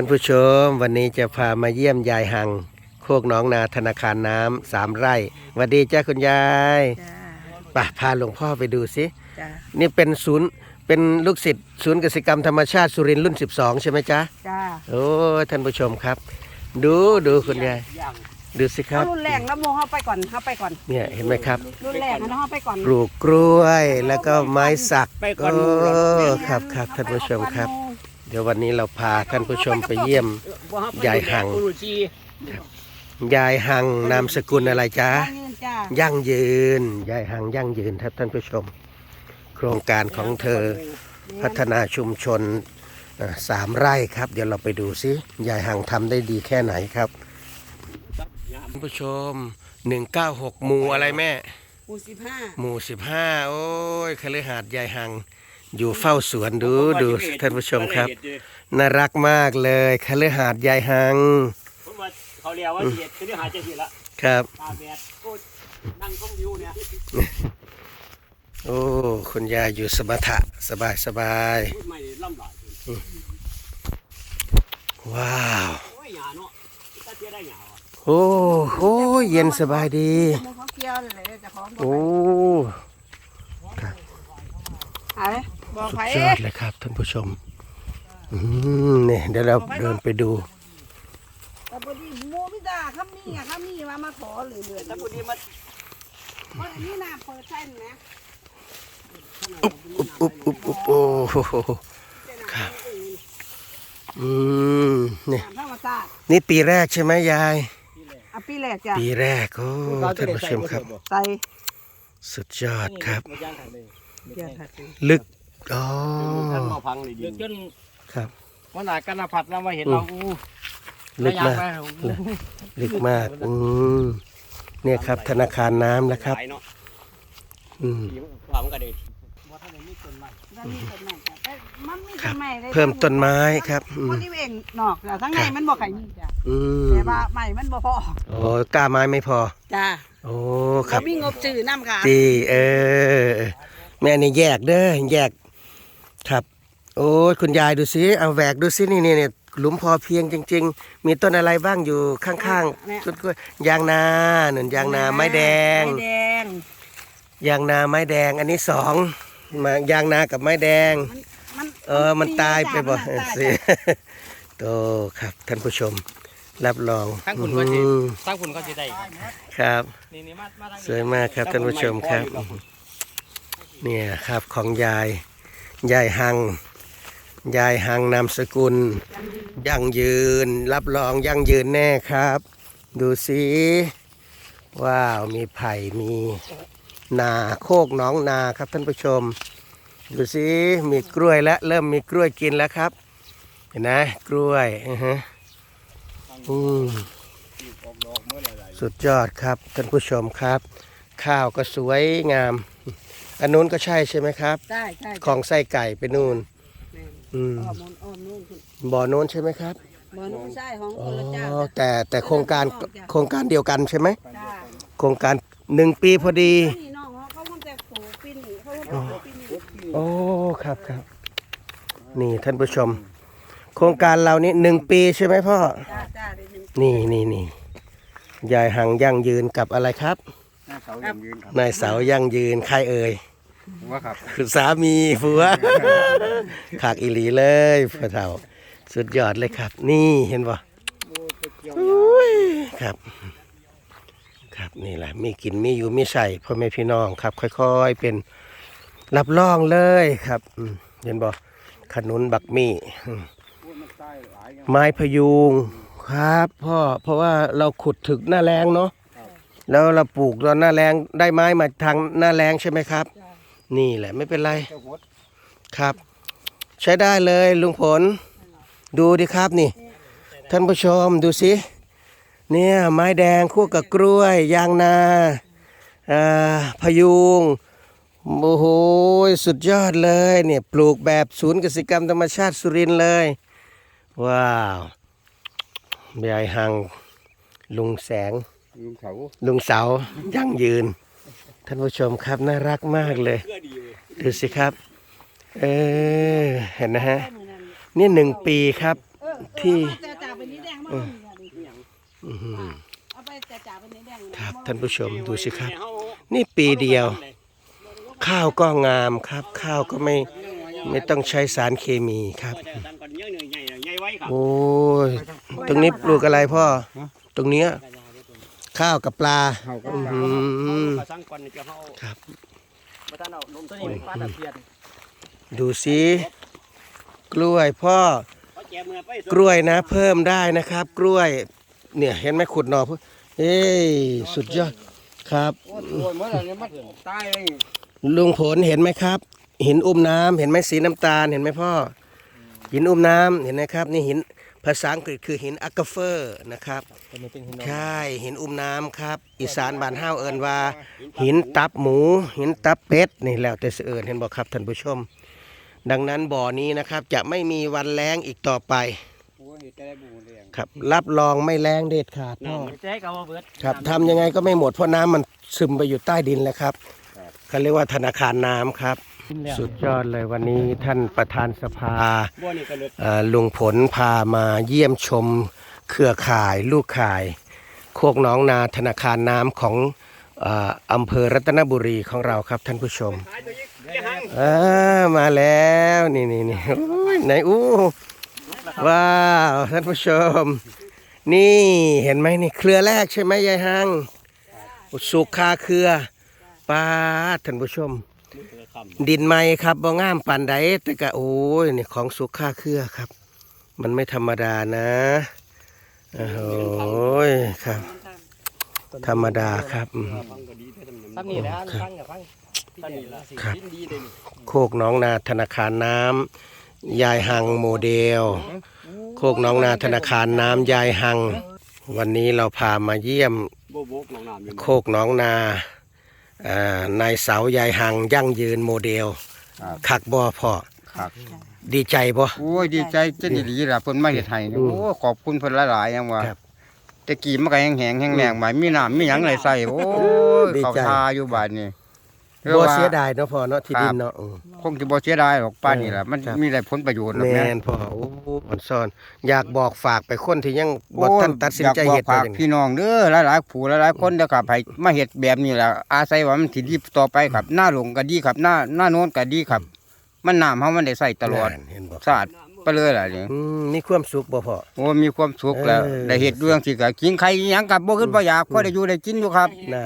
ท่านผู้ชม วันนี้จะพามาเยี่ยมยายหัง โคกหน้องนาธนาคารน้ำสามไร่สวัสดีจ้าคุณยายจ้าไปพาหลวงพ่อไปดูสิ จ้านี่เป็นศูนย์เป็นลูกศิษย์ศูนย์กสิกรรมธรรมชาติสุรินทร์รุ่น 12 ใช่ไหมจ๊ะ จ้าโอ้ยท่านผู้ชมครับ ดูดูคุณยายดูสิคเอารับรุ่นแรงแล้วโมเข้าไปก่อนเข้าไปก่อน เนี่ยเห็นไหมครับ รุ่นแรงนะเข้าไปก่อนปลูกกล้วยแล้วก็ไม้สักไปก่อน โอ้หมู่เหรอครับครับท่านผู้ชมครับ เดี๋ยววันนี้เราพาท่านผู้ชมไปเยี่ยม ยายหังอุรุจียายหังนามสกุลอะไรจ๊ะจ้าเงินจ้ายั่งยืนยายหังยั่งยืนครับท่านผู้ชม โครงการของเธอพัฒนาชุมชนเอ่อสามไร่ครับ เดี๋ยวเราไปดูซิยายหังทำได้ดีแค่ไหนครับท่านผู้ชม 196หมู่อะไรแม่ หมู่สิบห้าหมู่ 15 โอ้ยคฤหาสน์ยายหัง อยู่เฝ้าสวนดูดูท่านผู้ชมครับ น่ารักมากเลยคฤหาสน์ยายหังผมว่าเขาเรียกว่าเหตุคือหาจะสิละครับตาแดดก็นั่งชมวิวเนี่ยโอ้คุณยายอยู่สมถะสบายสบายพูดไม่ได้ล่ำหลายว้าวโอ้ยหยาเนาะถ้าเทียได้หยาอะโอ้โหเย็นสบายดีโม เขาเกี่ยวเลยจะขอโอ้หายบอกสุใครดยอดเลยครับท่านผู้ชมอืมเนี่ยเดี๋ยวเราเดินไปดูแต่พอดีโมพิดาข้ามีอะข้ามีมามาขอหรือเหลือถ้าคนนี้มันเพราะอันนี้น้ำเปิดใช่ไหมอุ๊บอุ๊บอุ๊บอุ๊บโอ้โหครับอืมเนี่ยน้ำธรรมชาตินี่ปีแรกใช่ไหมยายอะปีแรกจ้ะปีแรกโอ้ท่านผู้ชมครับใส่สุดยอดครับมาย่างทาง เลยเกี่ยวถัดสิลึกอ๋อท่านมาพังเลยดิจนครับ วันหนากันพัดแล้วมาเห็นเราอู้ลึกมากไปลึกมากอืมเนี่ยครับ ธนาคารน้ำนะครับหลายเนาะอืมสีมันความกันเด็ดว่าท่านนี้ต้นไม้แล้วมีต้นไม้จ้ะแต่มันมีครัต้บนไม้ได้เพิ่มต้นไม้ครับอืคมนที่เองนอกจ้ะทั้งในมันบ่ไข่นี่จ้ะอืมแต่ว่าใหม่มันบ่พอโอ้กล้าไม้ไม่พอ จ้าโอ้ครับมีงบจื้อน้ำค่ะตีเออ แม่นี่แยกเด้อแยกครับ โอ้ยคุณยายดูสิเอาแหวกดูสินี่นี่เนี่ยหลุมพอเพียงจริง ๆ มีต้นอะไรบ้างอยู่ข้างๆต้นกล้วยยางนาหนุนยางนาไม้แดง ไม้แดง ยางนาไม้แดง อันนี้สองมายางนากับไม้แดงมันเออมันตายไปบ่มันตายสิจ้ะโตครับท่านผู้ชมรับรองทั้งคุณก็จะอืมทั้งคุณก็จะได้ครับนี่นี่มามาทางสวยมากครับท่านผู้ชมครับ เนี่ยครับของยาย ยายหัง ยายหังนามสกุล ยั่งยืน รับรองยั่งยืนแน่ครับ ดูสิว้าวมีไผ่มีนาโคกน้องนาครับท่านผู้ชม ดูสิมีกล้วยแล้วเริ่มมีกล้วยกินแล้วครับ เห็นไหมกล้วยอือฮะอืมสุดยอดครับท่านผู้ชมครับ ข้าวก็สวยงาม อันนู้นก็ใช่ใช่ไหมครับ ใช่ใช่ของไส้ไก่ไปนู่นแม่นอืม อ้อมนอ้อมนู่นขึ้นบ่อโน้นใช่ไหมครับบ่อนู่นใช่ของอ๋คนละเจ้าอแต่แต่โครงการโครงการเดียวกันใช่ไหม จ้าโครงการหนึ่งปีพอดี นี่น้องเขาเขามันแต่ปลูกปีนี้เขาเพิ่งปลูกปีนี้โอ้ครับครับ นี่ท่านผู้ชม โครงการเรานี่หนึ่งปีใช่ไหมพ่อ จ้าจ้าได้หนึ่งนี่นี่นี่ยายหังยั่งยืนกับอะไรครับ หน้าเสาอย่างยืนครับนายเสายั่งยืนใครเอ่ยว่าครับคือสามีผัวขากอีหลีเลยพ่อเฒ่า สุดยอดเลยครับ นี่เห็นบ่อุ้ยครับ ครับนี่แหละมีกินมีอยู่มีใส่พ่อแม่พี่น้องครับ ค่อยๆเป็นรับรองเลยครับอืมเห็นบ่ขนุนบักมี่อืมไม้พยุงครับพ่อเพราะว่าเราขุดถึกหน้าแรงเนาะ แล้วเราปลูกตอนหน้าแรงได้ไม้มาทางหน้าแรงใช่ไหมครับ นี่แหละไม่เป็นไรครับ ใช้ได้เลยลุงผล ดูดิครับนี่ ท่านผู้ชมดูสิเนี่ยไม้แดงคู่กับกล้วย ยางนาอ่าพะยุงโอ้โหสุดยอดเลยเนี่ยปลูกแบบศูนย์กสิกรรมธรรมชาติสุรินทร์เลย ว้าว ยายหังลุงแสง ลุงเขาลุงเสายั่งยืน ท่านผู้ชมครับน่ารักมากเลยเพื่อดีเลยดูสิครับ เออเห็นนะฮะ นี่หนึ่งปีครับเออที่เอาไปจ่าเป็นนี้แดงมาเอานี่ค่ะนี่อื้อหือเอาไปจ่าเป็นนี้แดงครับท่านผู้ชมดูสิครับ นี่ปีเดียว ข้าวก็งามครับ ข้าวก็ไม่ไม่ต้องใช้สารเคมีครับตั้งก่อนเยอะหน่อยใหญ่ใหญ่ไว้ครับโอ้ย ตรงนี้ปลูกอะไรพ่อ ตรงเนี้ย ข้าวกับปลา เขาก็อื้อหือมาสร้างก่อนจะเขาครับ มาท่านเอาลมตัวนี้เป็นฟ้าตะเพียนดูสิกล้วยพ่อ เขาแจมือไปกล้วยนะ เพิ่มได้นะครับ กล้วย เนี่ยเห็นไหมขุดหน่อเพิ่งเอ้ยสุดยอดครับ โอ้โหเมื่อไหร่เนี่ยมันตายเลยลุงผลเห็นไหมครับ หินอุ้มน้ำเห็นไหมสีน้ำตาลเห็นไหมพ่อ หินอุ้มน้ำเห็นไหมครับ นี่หิน ภาษาอังกฤษคือหินอักเฟอร์นะครับ ใช่หินอุ้มน้ำครับ อีสานบ้านห้าวเอินว่า หินตับหมู หินตับเป็ดนี่แล้วแต่เสเอิญเห็นบอกครับท่านผู้ชม ดังนั้นบ่อนี้นะครับจะไม่มีวันแล้งอีกต่อไปโอ้ยจะได้บูเรียงครับรับรองไม่แล้งเด็ดขาดพ่อแจ๊กเอาเบิร์ดครับทำยังไงก็ไม่หมดเพราะน้ำมันซึมไปอยู่ใต้ดินแล้วครับครับเขาเรียกว่าธนาคารน้ำครับ สุดยอดเลยวันนี้ท่านประธานสภาบัวนี่ก็เลือกเอ่อลุงผลพามาเยี่ยมชมเครือข่ายลูกข่าย โคกหน้องนาธนาคารน้ำของเอ่ออำเภอรัตนบุรีของเราครับท่านผู้ชมขายตัวยิ่งยังหังอ่ามาแล้วนี่นี่นี่อุ้ยไหนอู้ว้าวท่านผู้ชม นี่เห็นไหมนี่เครือแรกใช่ไหมยายฮังสุกคาเครือป้าดท่านผู้ชม ดินไม้ครับบ่งามปานใดแต่ก็โอ้ยนี่ของสุกคาเครือครับ มันไม่ธรรมดานะโอ้โหยครับ ธรรมดาครับอืมตั้งนี่แหละตั้งกับตั้งตั้งนี่ละครับดินดีเลยนี่โคกหน้องนาธนาคารน้ำยายหังโมเดล โคกหน้องนาธนาคารน้ำยายหัง วันนี้เราพามาเยี่ยมโบโบกน้องน้ำอยู่โคกหน้องนาอ่า นายเสายายหังยั่งยืนโมเดลครับ คักบ่พ่อครับ ดีใจบ่ โอ้ยดีใจจะดีดีล่ะเพิ่นมาเฮ็ดให้เนี่ยอืมโอ้ขอบคุณเพิ่นหลายๆยังว่าครับแต่กี้มันก็แห้งแห้งแห้งแรงไปมีน้ำมีหยังไหลใส่โอ้ยดีเขาใจทาอยู่บาดนี้ บ่เสียดายเนาะพ่อเนาะที่ดินเนาะอืมคงจะบ่เสียดายหรอกป้านนี่ล่ะมันครับ มีได้ผลประโยชน์หรอกแม่นะนพ่อโอ้อ่อนซ่อน อยากบอกฝากไปคนที่ยังบ่โอ้ยทันตัดสินใจอยากบอกเฮ็ดฝากจังพี่น้องเด้อหลายๆผู้หลายๆคนเด้อครับให้มาเฮ็ดแบบนี้ล่ะอาศัยว่ามันสิดีต่อไปครับ หน้าหลงก็ดีครับ หน้าหน้าโน้นก็ดีครับ มันน้ำเฮามันได้ใส่ตลอดนั่นเห็นบ่สะอาดไป เลยล่ะนี่อืมมีความสุขบ่พ่อ โอ้มีความสุขแล้ว เออ ได้เฮ็ดเรื่องสิก็กินไข่อิหยังกับบ่ขึ้นบ่อยากพอได้อยู่ได้กินอยู่ครับ น่า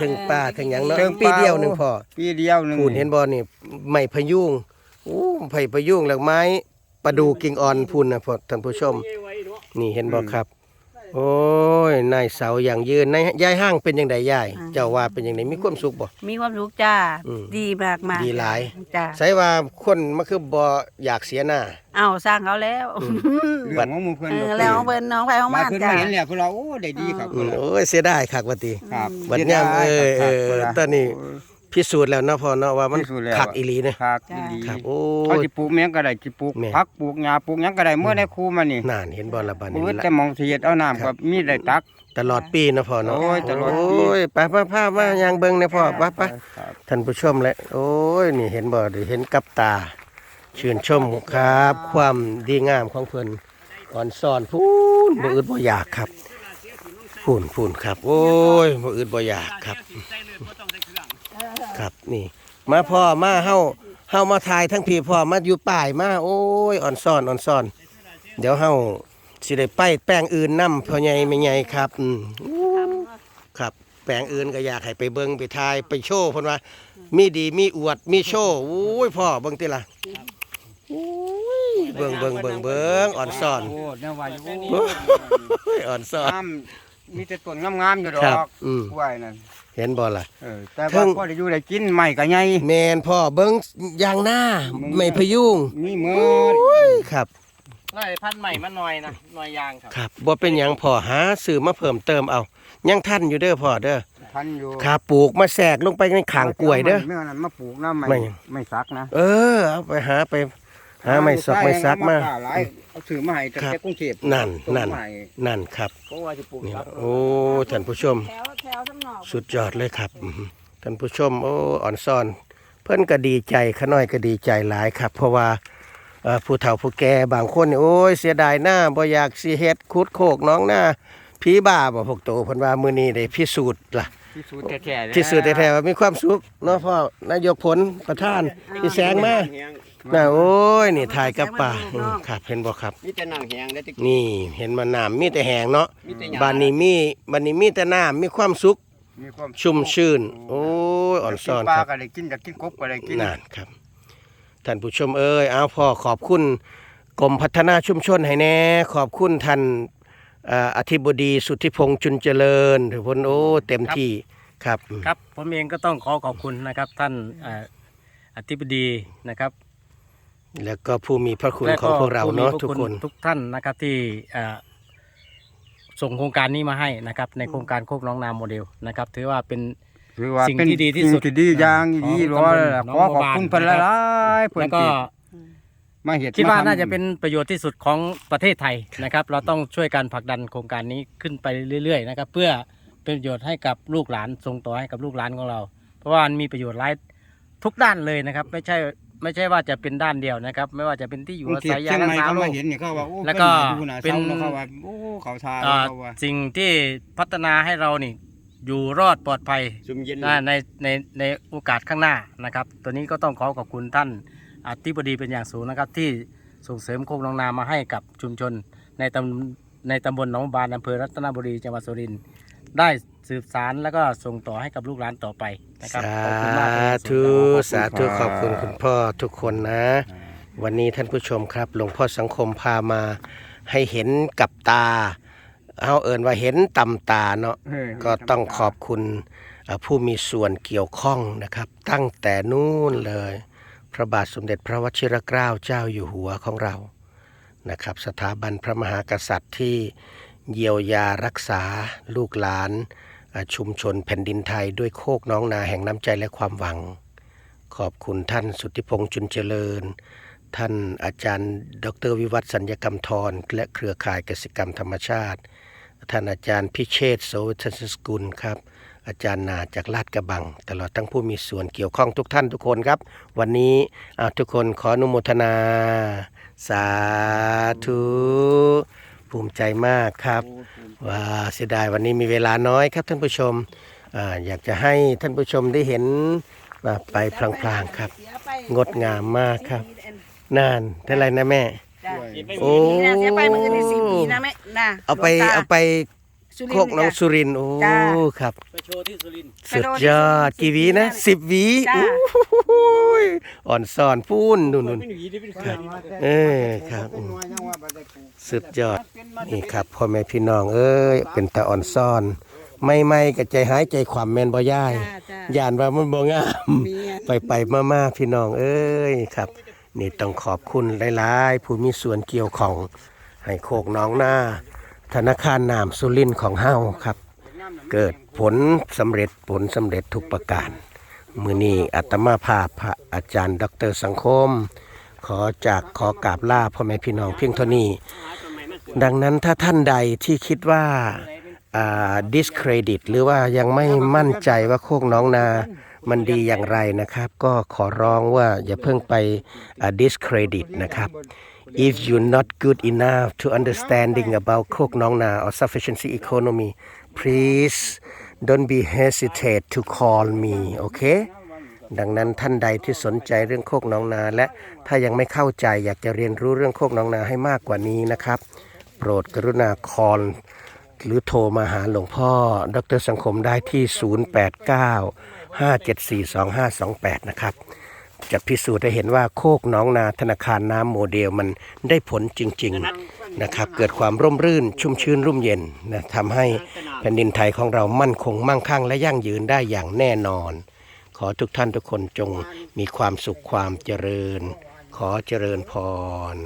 ถึงป้าถึงหยังเนาะถึงปีป้าเดียวหนึงพ่อปีเดียวหนึงพูนเห็นบ่นี่ไม้พะยุงโอ้ไผ่พะยุงแล้วไม้ประดูกิ่งอ่อนพูนนะพ่อท่านผู้ชม นี่เห็นบ่ครับ โอ้ยนายเสาอย่างยืนนายยายห้างเป็นจังไดยายเจ้าว่าเป็นจังไดมีความสุขบ่ มีความสุขจ้า อืมดีมากมากดีหลาย จ้าใส่ว่าคนมันคือบ่อยากเสียหน้า เอาสร้างเขาแล้วเรื่องของหมู่เพิ่นเอดออกแล้วของเพิ่นน้องไปของมามันเพิ่นจ้า มาเห็นแล้วเพิ่นว่าโอ้ได้ดีครับอืเพิ่นมว่าโอ้ยเสียดายคักว่าติครับบัดยามเออเออตอนนี้ พิสูจน์แล้วเนาะพ่อเนาะว่ามันพิสูจน์แล้วคักอีหลีเด้ครับดีครับโอ้เขายสิปลูกแมงก็ได้สิปลูกแม่ ผักปลูกหญ้าปลูกหยังก็ได้เมื่อได้ครูมานี่นั่นเห็นบ่ละบัดบ่นี้อึดละแต่หมองสิเฮ็ดเอาน้ำครัก็บ มีได้ตัก ตลอดปีเนาะพ่อเนาะโอ้ยตลอดปี โอ้ยไปไปพามายังเบิ่งเนี่ยพ่อไปไป ครับ ท่านผู้ชมเลยโอ้ยนี่เห็นบ่ได้เห็นกับตา ชื่นชมครับ ความดีงามของเพิ่นอ่อนซ่อนพูนบ่อึดบ่อยากครับพูนพูนครับ โอ้ยบ่อึดบ่อยากครับ ครับนี่ มาพ่อมาเฮาเฮามาถ่ายทั้งพี่พ่อมาอยู่ป่ายมาโอ้ยอ่อนซ่อนอ่อนซ่อน เดี๋ยวเฮาสิได้ไปแป้งอื่นนํพ่อใหญ่แม่ใหญ่ครับอืมครับ แปลงอื่นก็อยากให้ไปเบิงไปทายไปโชว์เพิ่นว่า มีดีมีอวดมีโชว์โอ้ยพ่อเบิ่งติล่ะโอ้ยเบิ่งเบิ่งเบิ่งเบิ่งอ่อนซ่อนโอ้แนวว่าอยู่โอ้ยอ่อนซ่อนน้ำมีแต่ต้นงามๆอยู่ดอครับกอืม กล้วยนั่น เห็นบ่ล่ะ เออแต่เทิว่างพอได้อยู่ได้กินใหม่ก็ใหญ่แมนพ่อเบิ่งอย่างหน้าไม่พยุงมีหมดโอ้ยครับไล่พันธุ์ใหม่มาหน่อยนะหน่อยยางครับครับบ่เป็นหยังพ่อหาซื้อมาเพิ่มเติมเอายังทันอยู่เด้อพ่อเด้อพันอยู่ขาปลูกมาแทรกลงไปในขางกล้วยเด้อเมื่อนั้นมาปลูกน้ำไม่ไม่ ไม่ซักนะ เออเอาไปหาไป หาไม่ซอกไม่ซักมาหลายเอาถือมาให้จากครับแต่กรุงเทพนั่นส่งนั่นมาให้นั่นครับผมว่าจะปลูกนี่ครับโอ้ท่านผู้ชมแถวแถวทั้งนอกสุดยอดเลยครับอืมท่านผู้ชมโอ้อ่อนซ่อน เพิ่นก็ดีใจขาน้อยก็ดีใจหลายครับ เพราะว่าเอ่อผู้เฒ่าผู้แก่บางคนนี่โอ้ยเสียดายหน้าบ่อยากสิเฮ็ดคุดโคกน้องหน้าผีบ้าบ่พวกโตเพิ่นว่ามื้อนี้ได้พิสูจน์ล่ะพิสูจน์แท้ๆที่สุดแท้ๆว่ามีความสุขเนาะพ่อนายกผลประธานพี่แสงมา น่ะโอ้ยนี่ถ่ายกับป่าอืมครับเห็นบ่ครับ มีแต่นางแหงได้ตะกี้นี่เห็นมันน้ำมีแต่แหงเนาะมีแต่หญ้าบ้านนี้มีบ้านนี้มีแต่น้ำมีความสุขมีความชุ่มชื่น โอ้ยอ่อนซ่อนปลาครับก็ได้กินอยากกินกบก็ได้กินนั่นครับท่านผู้ชมเอ้ยเอาพ่อขอบคุณกรมพัฒนาชุมชนให้แน่ขอบคุณท่านเอ่ออธิบดีสุทธิพงษ์จุนเจริญทุกคนโอ้เต็มที่ครับ ครับผมเองก็ต้องขอขอบคุณนะครับท่านเอ่ออธิบดีนะครับ แล้วก็ผู้มีพระคุณและของพวกเราผู้มีเนาะพระทุกณคนทุกท่านนะครับที่เอ่อส่งโครงการนี้มาให้นะครับ ในโครงการโคกน้องนาโมเดลนะครับ ถือว่าเป็น ถือว่าสิ่งเป็นที่ดีที่สุดสิ่งที่ดีอย่างของดีรอตำบลเลยล่ะหนของอบัวขอบคุณเพิ่นหลายๆเพิ่นแล้วก็ที่มาเฮ็ดคิดว่ามาทำน่าจะเป็นประโยชน์ที่สุดของประเทศไทยนะครับ เราต้องช่วยกันผลักดันโครงการนี้ขึ้นไปเรื่อยๆนะครับ เพื่อเป็นประโยชน์ให้กับลูกหลานส่งต่อให้กับลูกหลานของเรา เพราะว่ามันมีประโยชน์หลายทุกด้านเลยนะครับ ไม่ใช่ ไม่ใช่ว่าจะเป็นด้านเดียวนะครับ ไม่ว่าจะเป็นที่อยู่บางอาทีศัยยาเชียงรัใหกม่ษาเขาโรมาคเห็นเนี่ยเขาว่าโอ้แล้วก็พิ่นอยู่หน้าเป็นเสาแล้วเขาว่าโอ้เขาทาเอ่อเขาว่าสิ่งที่พัฒนาให้เรานี่อยู่รอดปลอดภัยซุ่มเย็นนะในในในโอกาสข้างหน้านะครับ ตัวนี้ก็ต้องขอขอบคุณท่านอธิบดีเป็นอย่างสูงนะครับ ที่ส่งเสริมโคกน้องนามาให้กับชุมชนในตำในตำบลหนองบานอำเภอรัตนบุรีจังหวัดสุรินทร์ ได้สืบสารแล้วก็ส่งต่อให้กับลูกหลานต่อไปนะครับสาขอบคุณมากเป็นอย่างสูธุงครับสาธุขอบคุณคุณพ่อทุกคนนะ วันนี้ท่านผู้ชมครับ หลวงพ่อสังคมพามาให้เห็นกับตาเอาเอินว่าเห็นตำตาเนาะเฮ้ยก็ต้องขอบคุณเอ่อผู้มีส่วนเกี่ยวข้องนะครับ ตั้งแต่นู่นเลย พระบาทสมเด็จพระวชิรเกล้าเจ้าอยู่หัวของเรานะครับ สถาบันพระมหากษัตริย์ที่ เยียวยารักษาลูกหลาน ชุมชนแผ่นดินไทยด้วยโคกน้องนาแห่งน้ำใจและความหวัง ขอบคุณท่านสุทธิพงษ์จุนเจริญ ท่านอาจารย์ ดรวิวัฒน์สัญญกรรมทรและเครือข่ายเกษตรกรรมธรรมชาติ ท่านอาจารย์พิเชษโสทศสกุลครับ อาจารย์นาจากลาดกระบัง ตลอดทั้งผู้มีส่วนเกี่ยวข้องทุกท่านทุกคนครับ วันนี้ทุกคนขออนุโมทนา สาธุ ภูมิใจมากครับว่าเสียดายวันนี้มีเวลาน้อยครับท่านผู้ชมอาอยากจะให้ท่านผู้ชมได้เห็นอ่าไปพลางๆครับเสียไปงดงามมากครับ นานเท่าไรนะแม่จ้ะโอ้ปีนะเสียไปมือในสิบปีนะแม่นะเอาไปหลวงตเอาไป สุริโคกทร์น้องจ้ะ สุรินทร์โอ้จ้า ครับ ไปโชว์ที่สุรินทร์สุดยอดไปโดนที่กี่หวีนะสิสิบบหหวีวีจ้าโอ้ยอ่อนซ่อนพูนนู่นนู่นเออครับอืมสุดยอด นี่ครับพ่อแม่พี่น้องเอ้ยเป็นตาอ่อนซ่อน ไม่ไม่ๆกับใจหายใจความแมนบ่ย่ายจ้าจ้า ย่านว่ามันบ่งามมีอะไปไปมามาๆพี่น้องเอ้ยครับ นี่ต้องขอบคุณหลาย ๆ ผู้มีส่วนเกี่ยวของให้โคกน้องหน้า ธนาคารนามสุรินของเฮาครับ เกิดผลสำเร็จผลสำเร็จทุกประการมือนี้อัตมาภาพพระอาจารย์ ดรสังคม ขอจากขอกราบลาพ่อแม่พี่น้องเพียงเท่านี้ ดังนั้นถ้าท่านใดที่คิดว่าอ่า discredit หรือว่ายังไม่มั่นใจว่าโคกน้องนามันดีอย่างไรนะครับ ก็ขอร้องว่าอย่าเพิ่งไปอ่า discredit นะครับ if you're not good enough to understanding about โคกน้องนา or sufficiency economy please don't be hesitate to call me โอเคดังนั้นท่านใดที่สนใจเรื่องโคกน้องนา และถ้ายังไม่เข้าใจอยากจะเรียนรู้เรื่องโคกน้องนาให้มากกว่านี้นะครับ โปรดกรุณาคอลหรือโทรมาหาหลวงพ่อ ดรสังคมได้ที่ 089 574 2528 นะครับ จะพิสูจน์ให้เห็นว่าโคกน้องนาธนาคารน้ำโมเดลมันได้ผลจริง ๆนะครับ เกิดความร่มรื่นชุ่มชื้นร่มเย็นนะทำให้แผ่นดินไทยของเรามั่นคงมั่งคั่งและยั่งยืนได้อย่างแน่นอน ขอทุกท่านทุกคนจงมีความสุขความเจริญ ขอเจริญพร